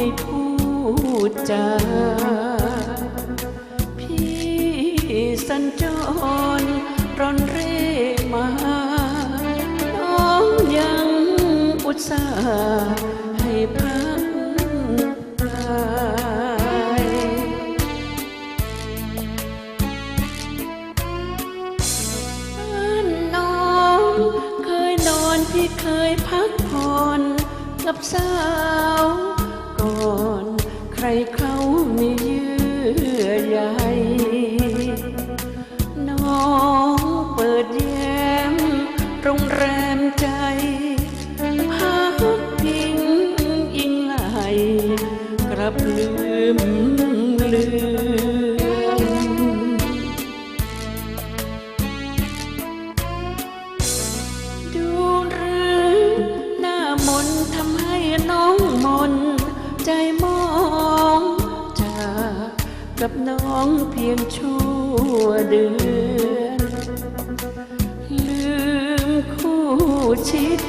ไม่พูดจาพี่สัญจรร่อนเร่มา น้องยังอุตส่าห์ให้พักกายบ้านน้องเคยนอนพี่เคยพักผ่อนกับสาว อนใครเขาไม่เยื่อใยน้องเปิดแย้มโรงแรมใจพักพิงอิงไหลกลับลืมเลือ กับน้องเพียงชั่วเดือน ลืมคู่ชิด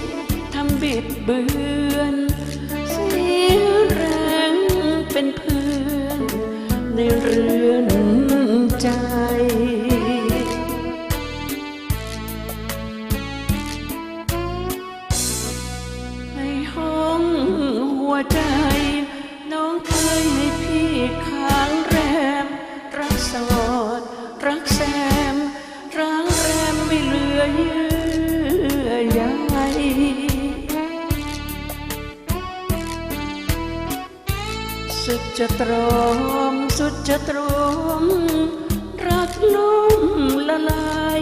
ทำบิดเบือนเสียแรงเป็นเพื่อนในเรือนใจในห้องหัวใจ จะตรอมสุดจะตรอมรักล้มละลาย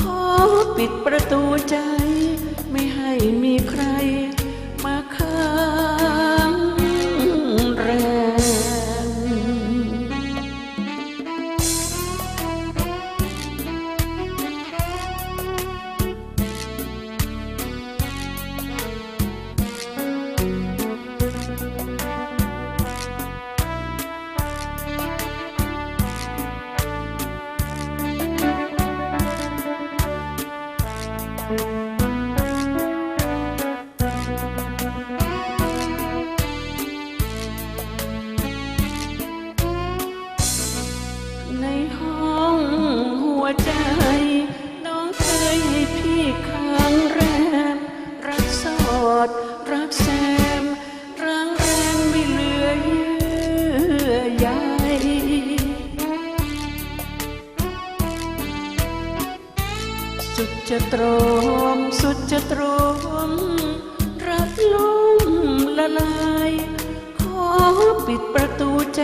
ขอปิดประตูใจ ไม่ให้มีใคร ใจะตรอมสุดจะตรอมรักล้มละลาย ขอปิดประตูใจ